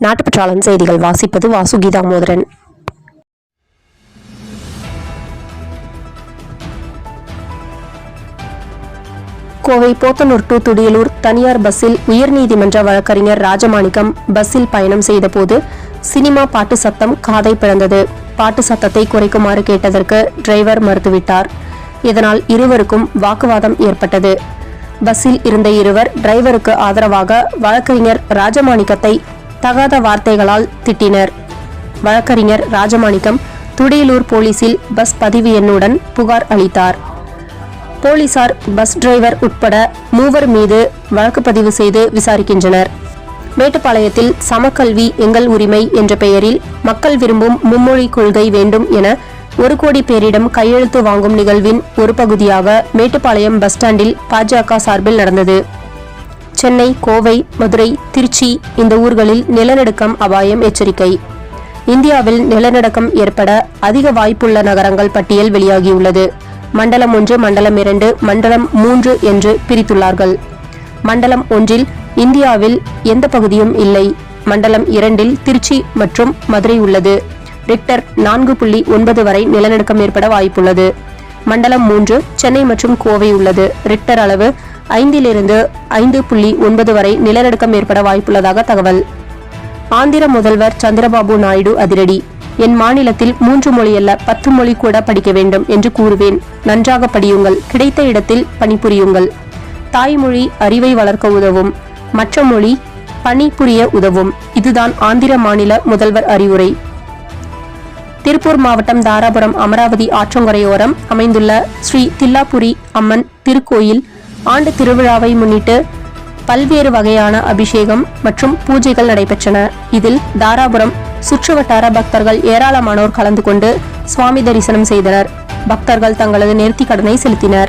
நாட்டுப்பற்றாளன் செய்திகள் வாசிப்பது வாசுகி தாமோதரன் கோவை போத்தனூர் டு துடியலூர் தனியார் பஸ்ஸில் உயர்நீதிமன்ற வழக்கறிஞர் ராஜமாணிக்கம் பஸ்ஸில் பயணம் செய்தபோது சினிமா பாட்டு சத்தம் காதை பிளந்தது. பாட்டு சத்தத்தை குறைக்குமாறு கேட்டதற்கு டிரைவர் மறுத்துவிட்டார். இதனால் இருவருக்கும் வாக்குவாதம் ஏற்பட்டது. பஸ்ஸில் இருந்த இருவர் டிரைவருக்கு ஆதரவாக வழக்கறிஞர் ராஜமாணிக்கத்தை தகாத வார்த்தைகளால் திட்டினர். வழக்கறிஞர் ராஜமாணிக்கம் துடியலூர் போலீசில் பஸ் பதிவு எண்ணுடன் புகார் அளித்தார். போலீசார் பஸ் டிரைவர் உட்பட மூவர் மீது வழக்கு பதிவு செய்து விசாரிக்கின்றனர். மேட்டுப்பாளையத்தில் சமக்கல்வி எங்கள் உரிமை என்ற பெயரில் மக்கள் விரும்பும் மும்மொழி கொள்கை வேண்டும் என ஒரு கோடி பேரிடம் கையெழுத்து வாங்கும் நிகழ்வின் ஒரு பகுதியாக மேட்டுப்பாளையம் பஸ் ஸ்டாண்டில் பாஜக சார்பில் நடந்தது. சென்னை கோவை மதுரை திருச்சி இந்த ஊர்களில் நிலநடுக்கம் அபாயம் எச்சரிக்கை. இந்தியாவில் நிலநடுக்கம் ஏற்பட அதிக வாய்ப்புள்ள நகரங்கள் பட்டியல் வெளியாகியுள்ளது. மண்டலம் ஒன்று மண்டலம் இரண்டு மண்டலம் மூன்று என்று பிரித்துள்ளார்கள். மண்டலம் ஒன்றில் இந்தியாவில் எந்த பகுதியும் இல்லை. மண்டலம் இரண்டில் திருச்சி மற்றும் மதுரை உள்ளது. ரிக்டர் நான்கு புள்ளி ஒன்பது வரை நிலநடுக்கம் ஏற்பட வாய்ப்புள்ளது. மண்டலம் மூன்று சென்னை மற்றும் கோவை உள்ளது. ரிக்டர் அளவு ஐந்திலிருந்து ஐந்து புள்ளி ஒன்பது வரை நிலநடுக்கம் ஏற்பட வாய்ப்புள்ளதாக தகவல். ஆந்திர முதல்வர் சந்திரபாபு நாயுடு அதிரடி. என் மாநிலத்தில் மூன்று மொழி அல்ல பத்து மொழி கூட படிக்க வேண்டும் என்று கூறுவேன். நன்றாக படியுங்கள். கிடைத்த இடத்தில் பணிபுரியுங்கள். தாய்மொழி அறிவை வளர்க்க உதவும். மற்ற மொழி பணிபுரிய உதவும். இதுதான் ஆந்திர மாநில முதல்வர் அறிவுரை. திருப்பூர் மாவட்டம் தாராபுரம் அமராவதி ஆற்றங்கரையோரம் அமைந்துள்ள ஸ்ரீ தில்லாபுரி அம்மன் திருக்கோயில் ஆண்டு திருவிழாவை முன்னிட்டு பல்வேறு வகையான அபிஷேகம் மற்றும் பூஜைகள் நடைபெற்றன. இதில் தாராபுரம் சுற்றுவட்டார பக்தர்கள் ஏராளமானோர் கலந்து கொண்டு சுவாமி தரிசனம் செய்தனர். பக்தர்கள் தங்களது நேர்த்திக் கடனை செலுத்தினர்.